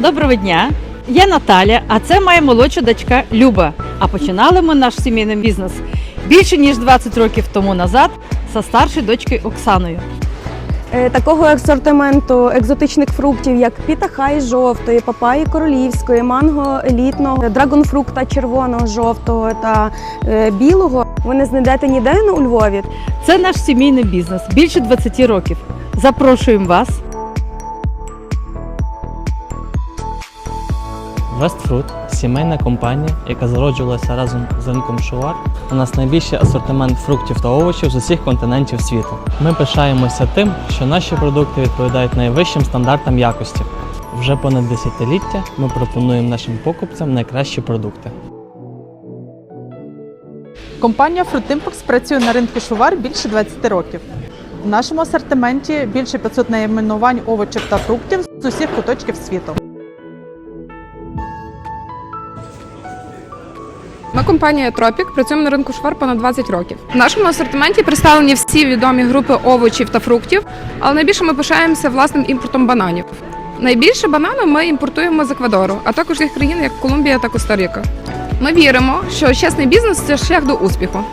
Доброго дня! Я Наталя, а це моя молодша дочка Люба. А починали ми наш сімейний бізнес більше ніж 20 років тому назад зі старшою дочкою Оксаною. Е, Такого асортименту екзотичних фруктів, як пітахай жовтої, папаї королівської, манго елітного, драгонфрукта червоного, жовтого та е, білого, ви не знайдете ніде у Львові. Це наш сімейний бізнес більше 20 років. Запрошуємо вас. Westfruit – сімейна компанія, яка зароджувалася разом з ринком Шувар. У нас найбільший асортимент фруктів та овочів з усіх континентів світу. Ми пишаємося тим, що наші продукти відповідають найвищим стандартам якості. Вже понад десятиліття ми пропонуємо нашим покупцям найкращі продукти. Компанія Fruitimpulse працює на ринку шувар більше 20 років. В нашому асортименті більше 500 найменувань овочів та фруктів з усіх куточків світу. Ми компанія Тропік працюємо на ринку швар понад 20 років. В нашому асортименті представлені всі відомі групи овочів та фруктів, але найбільше ми пишаємося власним імпортом бананів. Найбільше банану ми імпортуємо з Еквадору, а також з країн як Колумбія та Коста-Ріка. Ми віримо, що чесний бізнес це шлях до успіху.